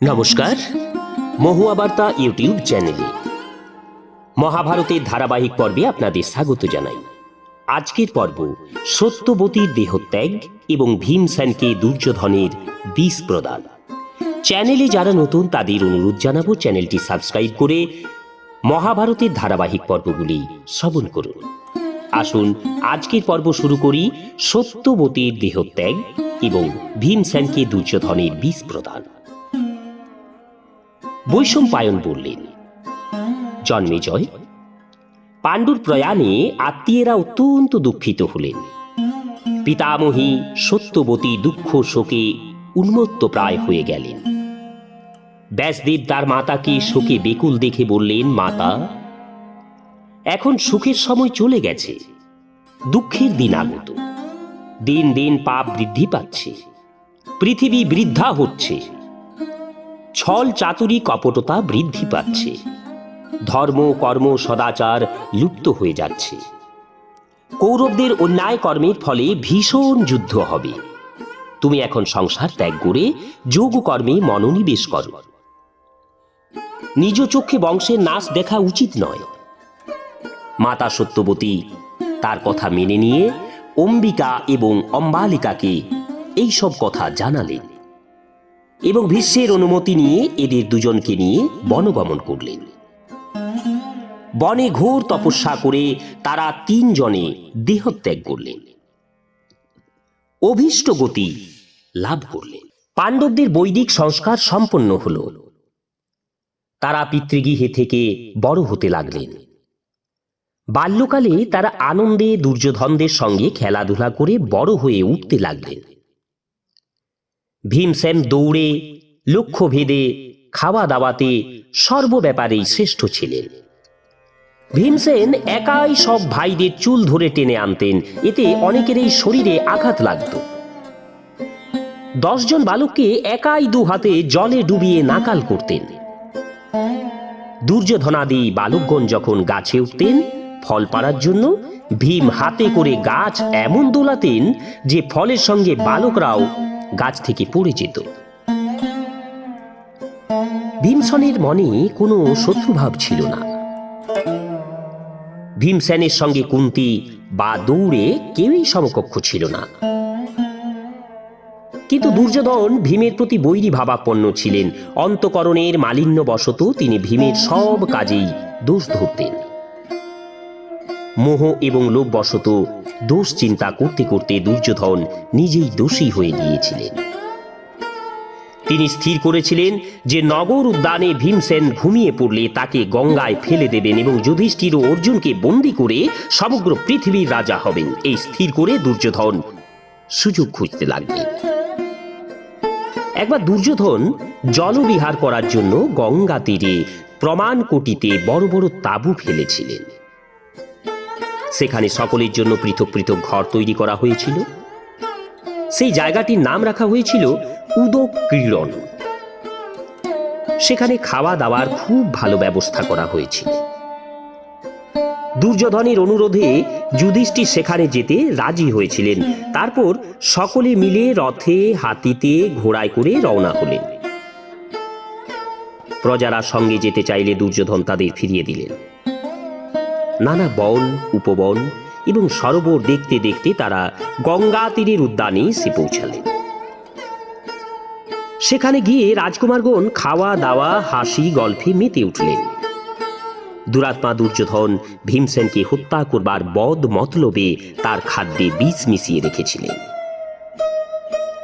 নমস্কার, মহুয়া বার্তা ইউটিউব চ্যানেলে। মহাভারতের ধারাবাহিক পর্বে আপনাদের স্বাগত জানাই। আজকের পর্ব সত্যবতীর দেহত্যাগ এবং ভীমসেনকে দুর্যোধনের বিষ প্রদান। চ্যানেলে যারা নতুন, তাদের অনুরোধ জানাব চ্যানেলটি সাবস্ক্রাইব করে মহাভারতের ধারাবাহিক পর্বগুলি শ্রবণ করুন। আসুন, আজকের পর্ব শুরু করি সত্যবতীর দেহত্যাগ এবং ভীমসেনকে দুর্যোধনের বিষ প্রদান। বৈষম্পায়ন বললেন। জন্মেজয় পাণ্ডুর প্রয়াণে আত্মীয়রা অত্যন্ত দুঃখিত হলেন। পিতামহী সত্যবতী দুঃখ শোকে উন্মত্ত প্রায় হয়ে গেলেন। ব্যাসদেব তার মাতাকে শোকে বেকুল দেখে বললেন, মাতা, এখন সুখের সময় চলে গেছে। দুঃখের দিন আগত। দিন দিন পাপ বৃদ্ধি পাচ্ছে। পৃথিবী বৃদ্ধা হচ্ছে। ছল চাতুরি কপটতা বৃদ্ধি পাচ্ছে। ধর্ম, কর্ম, সদাচার লুপ্ত হয়ে যাচ্ছে। কৌরবদের অন্যায় কর্মের ফলে ভীষণ যুদ্ধ হবে। তুমি এখন সংসার ত্যাগ করে যোগ কর্মে মনোনিবেশ করো। নিজ চোখে বংশের নাশ দেখা উচিত নয়। মাতা সত্যবতী, তার কথা মেনে নিয়ে অম্বিকা এবং অম্বালিকাকে এইসব কথা জানালেন। এবং ভীষ্মের অনুমতি নিয়ে এদের দুজনকে নিয়ে বনগমন করলেন। বনে ঘোর তপস্যা করে তারা তিনজনে দেহত্যাগ করলেন। অভীষ্ট গতি লাভ করলেন। পাণ্ডবদের বৈদিক সংস্কার সম্পন্ন হল। তারা পিতৃগৃহে থেকে বড় হতে লাগলেন। বাল্যকালে তারা আনন্দে দুর্যোধনদের সঙ্গে খেলাধুলা করে বড় হয়ে উঠতে লাগলেন। ভীমসেন দৌড়ে লক্ষ্য ভেদে খাওয়া দাওয়াতে সর্ব ব্যাপারেই শ্রেষ্ঠ ছিলেন। ভীমসেন একাই সব ভাইদের চুল ধরে টেনে আনতেন, এতে অনেকেরই শরীরে আঘাত লাগত। দশজন বালককে একাই দু হাতে জলে ডুবিয়ে নাকাল করতেন। দুর্যোধনাদি বালকগণ যখন গাছে উঠতেন, ফল পাড়ার জন্য ভীম হাতে করে গাছ এমন দোলাতেন যে ফলের সঙ্গে বালকরাও গাছ থেকে পড়ে যেত ভীমসনের মনে কোনো শত্রুভাব ছিল না। ভীমসেনের সঙ্গে কুন্তি বা দৌড়ে কেউই সমকক্ষ ছিল না। কিন্তু দুর্যোধন ভীমের প্রতি বৈরী ভাবাপন্ন ছিলেন। অন্তকরণের মালিন্য বশত তিনি ভীমের সব কাজেই দোষ ধরতেন। মোহ এবং লোভ বশত দোষ চিন্তা করতে করতে দুর্যোধন নিজেই দোষী হয়ে গিয়েছিলেন। তিনি স্থির করেছিলেন যে নগর উদ্যানে ভীমসেন ঘুমিয়ে পড়লে তাকে গঙ্গায় ফেলে দেবেন এবং যুধিষ্ঠির ও অর্জুনকে বন্দি করে সমগ্র পৃথিবীর রাজা হবেন। এই স্থির করে দুর্যোধন সুযোগ খুঁজতে লাগলেন। একবার দুর্যোধন জলবিহার করার জন্য গঙ্গা তীরে প্রমাণ কোটিতে বড় বড় তাঁবু ফেলেছিলেন। সেখানে সকলের জন্য পৃথক পৃথক ঘর তৈরি করা হয়েছিল। সেই জায়গাটির নাম রাখা হয়েছিল উদক ক্রীড়ন সেখানে খাওয়া দাওয়ার খুব ভালো ব্যবস্থা করা হয়েছিল। দুর্যোধনের অনুরোধে যুধিষ্ঠির সেখানে যেতে রাজি হয়েছিলেন। তারপর সকলে মিলে রথে, হাতিতে ঘোড়ায় করে রওনা হলেন। প্রজারা সঙ্গে যেতে চাইলে দুর্যোধন তাদের ফিরিয়ে দিলেন। নানা বন, উপবন এবং সরোবর দেখতে দেখতে তারা গঙ্গা তীরের উদ্যানে এসে পৌঁছালেন। সেখানে গিয়ে রাজকুমারগণ খাওয়া, দাওয়া, হাসি, গল্পে মেতে উঠলেন। দুরাত্মা দুর্যোধন ভীমসেনকে হত্যা করবার বদ মতলবে তার খাদ্যে বিষ মিশিয়ে রেখেছিলেন।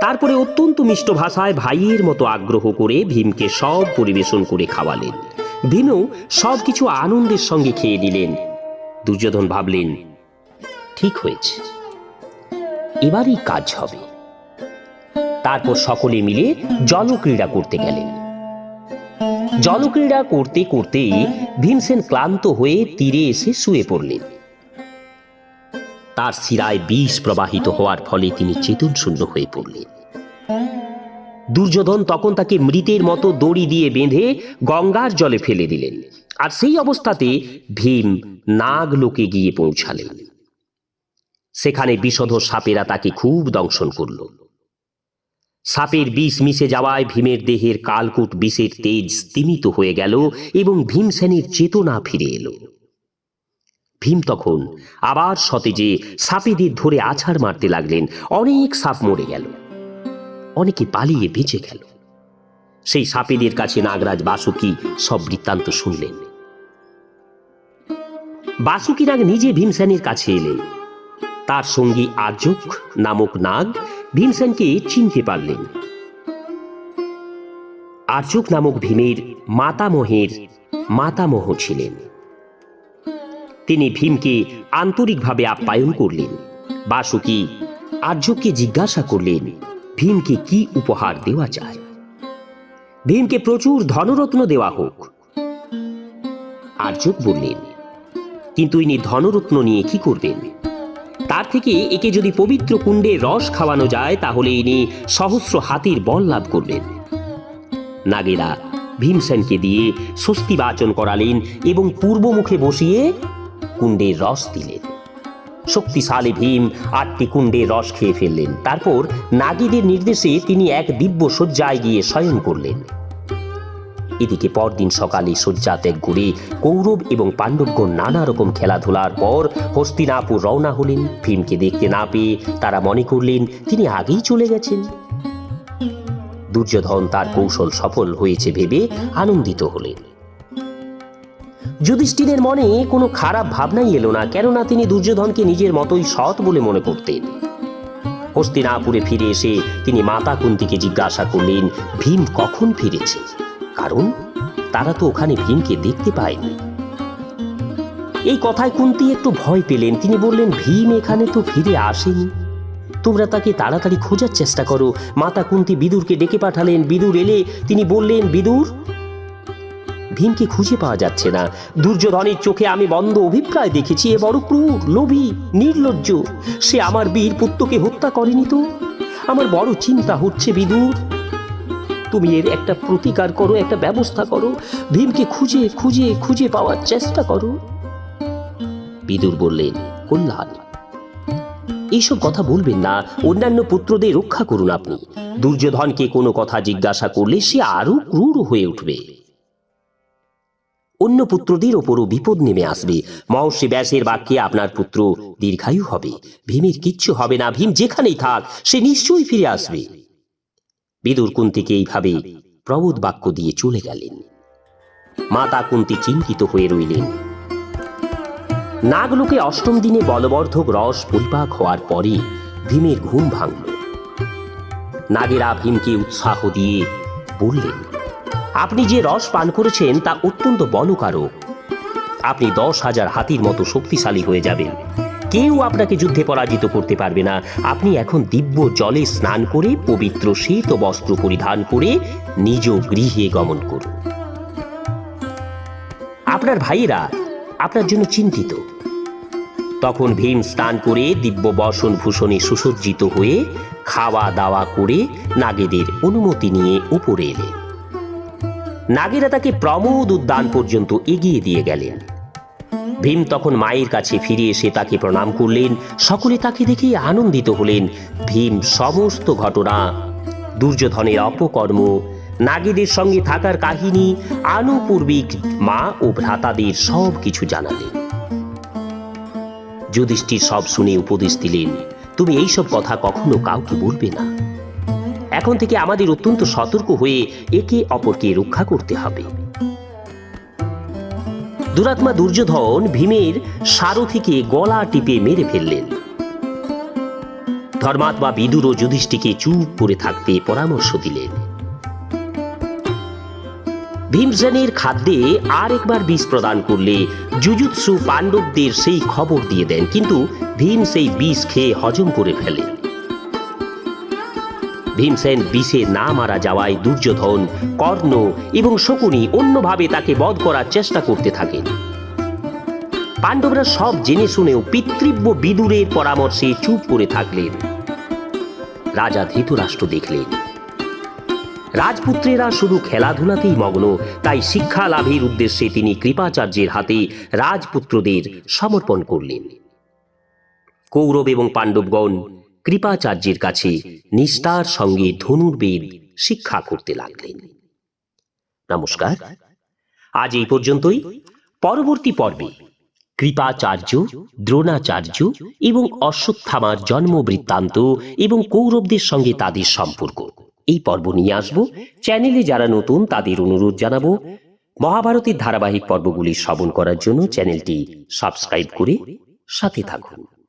তারপরে অত্যন্ত মিষ্ট ভাষায় ভাইয়ের মতো আগ্রহ করে ভীমকে সব পরিবেশন করে খাওয়ালেন। ভীমও সব কিছু আনন্দের সঙ্গে খেয়ে নিলেন। দুর্যোধন ভাবলেন, ঠিক হয়েছে। এবারই কাজ হবে। তারপর সকলে মিলে জলক্রীড়া করতে গেলেন। জলক্রীড়া করতে করতে ভীমসেন ক্লান্ত হয়ে তীরে এসে শুয়ে পড়লেন। তার শিরায় বিষ প্রবাহিত হওয়ার ফলে তিনি চেতন শূন্য হয়ে পড়লেন। দুর্যোধন তখন তাকে মৃতের মতো দড়ি দিয়ে বেঁধে গঙ্গার জলে ফেলে দিলেন। আর সেই অবস্থাতে ভীম নাগলোকে গিয়ে পৌঁছালেন সেখানে বিষধর সাপেরা তাকে খুব দংশন করল। সাপের বিষ মিশে যাওয়ায় ভীমের দেহের কালকুট বিষের তেজ স্তিমিত হয়ে গেল এবং ভীমসেনের চেতনা ফিরে এলো। ভীম তখন আবার সতেজে সাপেদের ধরে আছাড় মারতে লাগলেন। অনেক সাপ মরে গেল। অনেকে পালিয়ে বেঁচে গেল। সেই সাপেদের কাছে নাগরাজ বাসুকি সব বৃত্তান্ত শুনলেন। বাসুকি নাগ নিজে ভীমসেনের কাছে এলেন। তার সঙ্গী আর্যক নামক নাগ ভীমসেনকে চিনতে পারলেন। আর্যক নামক ভীমের মাতামহের মাতামহ ছিলেন। তিনি ভীমকে আন্তরিকভাবে আপ্যায়ন করলেন। বাসুকি আর্যককে জিজ্ঞাসা করলেন, ভীমকে কি উপহার দেওয়া যায়? ভীমকে প্রচুর ধনরত্ন দেওয়া হোক। আর্যক বললেন কিন্তু ইনি ধনরত্ন নিয়ে কি করবেন? তার থেকে একে যদি পবিত্র কুণ্ডে রস খাওয়ানো যায়, তাহলে ইনি সহস্র হাতির বল লাভ করবেন। নাগেরা ভীমসেনকে দিয়ে স্বস্তি বাচন করালেন এবং পূর্বমুখে বসিয়ে কুণ্ডের রস দিলেন। শক্তিশালী ভীম আটটি কুণ্ডের রস খেয়ে ফেললেন। তারপর নাগীদের নির্দেশে তিনি এক দিব্য শয্যায় গিয়ে শয়ন করলেন। এদিকে পরদিন সকালে ত্যাগ করে কৌরব এবং পাণ্ডবগণ নানা রকম খেলাধুলার পর হস্তিনাপুর রওনা হলেন। ভীমকে দেখতে না পেয়ে তারা মনে করলেন, তিনি আগেই চলে গেছেন। দুর্যোধন তার কৌশল সফল হয়েছে ভেবে আনন্দিত হলেন। যুধিষ্ঠিরের মনে কোনো খারাপ ভাবনাই এলো না, কেননা তিনি দুর্যোধনকে নিজের মতোই সৎ বলে মনে করতেন। হস্তিনাপুরে ফিরে এসে তিনি মাতা কুন্তিকে জিজ্ঞাসা করলেন, ভীম কখন ফিরেছে? কারণ তারা তো ওখানে ভীমকে দেখতে পায়নি। এই কথায় কুন্তি একটু ভয় পেলেন। তিনি বললেন, ভীম এখানে তো ফিরে আসেনি। তোমরা তাকে তাড়াতাড়ি খোঁজার চেষ্টা করো। মাতা কুন্তি বিদুরকে ডেকে পাঠালেন। বিদুর এলে তিনি বললেন, বিদুর, ভীমকে খুঁজে পাওয়া যাচ্ছে না। দুর্যোধনের চোখে আমি বন্ধ অভিপ্রায় দেখেছি। এ বড় ক্রূর, লোভী, নির্লজ্জ। সে আমার বীর পুত্রকে হত্যা করেনি তো? আমার বড় চিন্তা হচ্ছে, বিদুর তুমি এর একটা প্রতিকার করো, একটা ব্যবস্থা করো। ভীমকে খুঁজে খুঁজে খুঁজে পাওয়ার চেষ্টা করো। বিদুর বললেন, কল্যাণ এইসব কথা বলবেন না। অন্যান্য পুত্রদের রক্ষা করুন আপনি। দুর্যোধনকে কোনো কথা জিজ্ঞাসা করলে সে আরও ক্রূর হয়ে উঠবে। অন্য পুত্রদের ওপরও বিপদ নেমে আসবে। মহর্ষি ব্যাসের বাক্যে আপনার পুত্র দীর্ঘায়ু হবে। ভীমের কিচ্ছু হবে না। ভীম যেখানেই থাক, সে নিশ্চয়ই ফিরে আসবে। বিদুর কুন্তিকে এইভাবে প্রবোধ বাক্য দিয়ে চলে গেলেন। মাতা কুন্তি চিন্তিত হয়ে রইলেন। নাগলোকে অষ্টম দিনে বলবর্ধক রস পরিপাক হওয়ার পরে ভীমের ঘুম ভাঙল। নাগেরা ভীমকে উৎসাহ দিয়ে বললেন, আপনি যে রস পান করেছেন তা অত্যন্ত বলকারক। আপনি দশ হাজার হাতির মতো শক্তিশালী হয়ে যাবেন। কেউ আপনাকে যুদ্ধে পরাজিত করতে পারবে না। আপনি এখন দিব্য জলে স্নান করে, পবিত্র শীত বস্ত্র পরিধান করে নিজ গৃহে গমন করুন। আপনার ভাইয়েরা আপনার জন্য চিন্তিত। তখন ভীম স্নান করে, দিব্য বসন ভূষণে সুসজ্জিত হয়ে খাওয়া দাওয়া করে নাগেদের অনুমতি নিয়ে উপরে এলেন। নাগেরা তাকে প্রমোদ উদ্যান পর্যন্ত এগিয়ে দিয়ে গেলেন। ভীম তখন মায়ের কাছে ফিরে এসে তাকে প্রণাম করলেন। সকলে তাকে দেখে আনন্দিত হলেন। ভীম সমস্ত ঘটনা, দুর্যোধনের অপকর্ম, নাগেদের সঙ্গে থাকার কাহিনী, আনুপূর্বিক মা ও ভ্রাতাদের সব কিছু জানালেন। যুধিষ্ঠির সব শুনে উপদেশ দিলেন, তুমি এইসব কথা কখনো কাউকে বলবে না। এখন থেকে আমাদের অত্যন্ত সতর্ক হয়ে একে অপরকে রক্ষা করতে হবে। দুরাত্মা দুর্যোধন ভীমের সারথিকে গলা টিপে মেরে ফেললেন। ধর্মাত্মা বিদুর ও যুধিষ্ঠিকে চুপ করে থাকতে পরামর্শ দিলেন। ভীমসেনের খাদ্যে আর একবার বিষ প্রদান করলে যুজুৎসু পাণ্ডবদের সেই খবর দিয়ে দেন, কিন্তু ভীম সেই বিষ খেয়ে হজম করে ফেলেন ভীমসেন বিষে না মারা যাওয়ায় দুর্যোধন, কর্ণ এবং শকুনি অন্যভাবে তাকে বধ করার চেষ্টা করতে থাকেন। পাণ্ডবরা সব জেনে শুনেও পিতৃব্য বিদুরের পরামর্শে চুপ করে থাকলেন। রাজা ধৃতরাষ্ট্র দেখলেন। রাজপুত্রেরা শুধু খেলাধুলাতেই মগ্ন, তাই শিক্ষা লাভের উদ্দেশ্যে তিনি কৃপাচার্যের হাতে রাজপুত্রদের সমর্পণ করলেন। কৌরব এবং পাণ্ডবগণ কৃপাচার্যের কাছে নিষ্ঠার সঙ্গে ধনুর্বেদ শিক্ষা করতে লাগলেন। নমস্কার। আজ এই পর্যন্তই। পরবর্তী পর্বে কৃপাচার্য, দ্রোণাচার্য এবং অশ্বত্থামার জন্ম বৃত্তান্ত এবং কৌরবদের সঙ্গে তাদের সম্পর্ক এই পর্ব নিয়ে আসব। চ্যানেলে যারা নতুন, তাদের অনুরোধ জানাব, মহাভারতের ধারাবাহিক পর্বগুলি শ্রবণ করার জন্য চ্যানেলটি সাবস্ক্রাইব করে সাথে থাকুন।